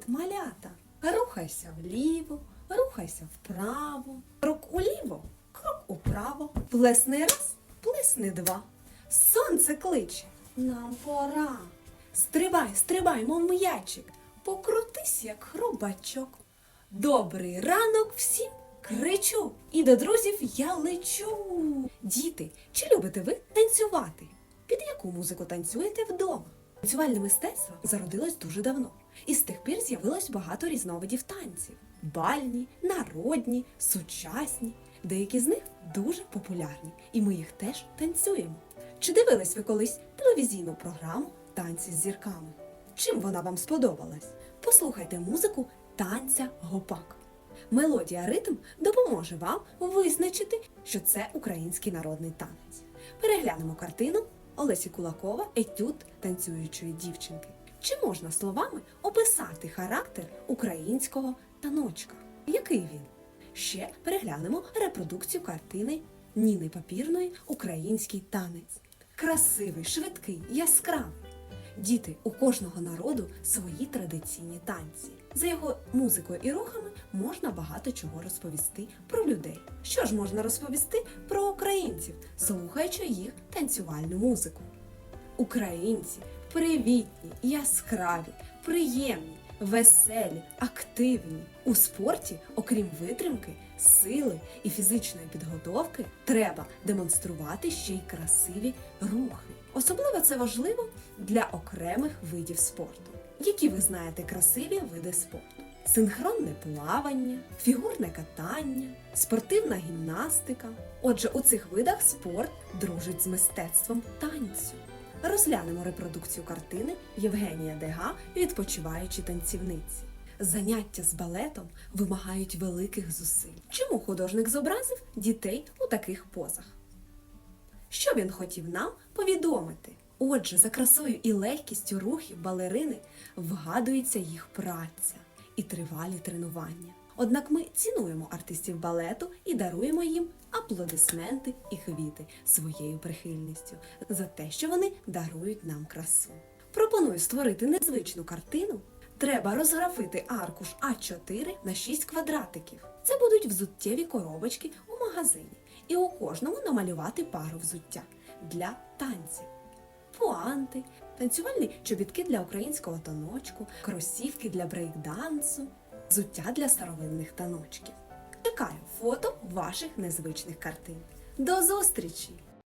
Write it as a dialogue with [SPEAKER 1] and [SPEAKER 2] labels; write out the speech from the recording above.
[SPEAKER 1] Привіт, малята! Рухайся вліво, рухайся вправо. Крок уліво, крок управо. Плесни раз, плесни два. Сонце кличе, нам пора. Стрибай, стрибай, мов м'ячик, покрутись, як хробачок. Добрий ранок всім кричу, і до друзів я лечу. Діти, чи любите ви танцювати? Під яку музику танцюєте вдома? Танцювальне мистецтво зародилось дуже давно, і з тих пір з'явилось багато різновидів танців: бальні, народні, сучасні. Деякі з них дуже популярні, і ми їх теж танцюємо. Чи дивились ви колись телевізійну програму Танці з зірками? Чим вона вам сподобалась? Послухайте музику танця гопак. Мелодія ритм допоможе вам визначити, що це український народний танець. Переглянемо картину Олесі Кулакова Етюд танцюючої дівчинки. Чи можна словами описати характер українського таночка? Який він? Ще переглянемо репродукцію картини Ніни Папірної Український танець. Красивий, швидкий, яскравий. Діти, у кожного народу свої традиційні танці. За його музикою і рухами можна багато чого розповісти про людей. Що ж можна розповісти про українців, слухаючи їх танцювальну музику? Українці привітні, яскраві, приємні, веселі, активні. У спорті, окрім витримки, сили і фізичної підготовки, треба демонструвати ще й красиві рухи. Особливо це важливо для окремих видів спорту. Які ви знаєте красиві види спорту? Синхронне плавання, фігурне катання, спортивна гімнастика. Отже, у цих видах спорт дружить з мистецтвом танцю. Розглянемо репродукцію картини Євгенія Дега Відпочиваючі танцівниці. Заняття з балетом вимагають великих зусиль. Чому художник зобразив дітей у таких позах? Що він хотів нам повідомити? Отже, за красою і легкістю рухів балерини вгадується їх праця і тривалі тренування. Однак ми цінуємо артистів балету і даруємо їм аплодисменти і квіти своєю прихильністю за те, що вони дарують нам красу. Пропоную створити незвичну картину. Треба розграфити аркуш А4 на 6 квадратиків. Це будуть взуттєві коробочки у магазині. І у кожному намалювати пару взуття для танців. Пуанти, танцювальні чобітки для українського таночку, кросівки для брейкдансу, взуття для старовинних таночків. Чекаю фото ваших незвичних картин. До зустрічі!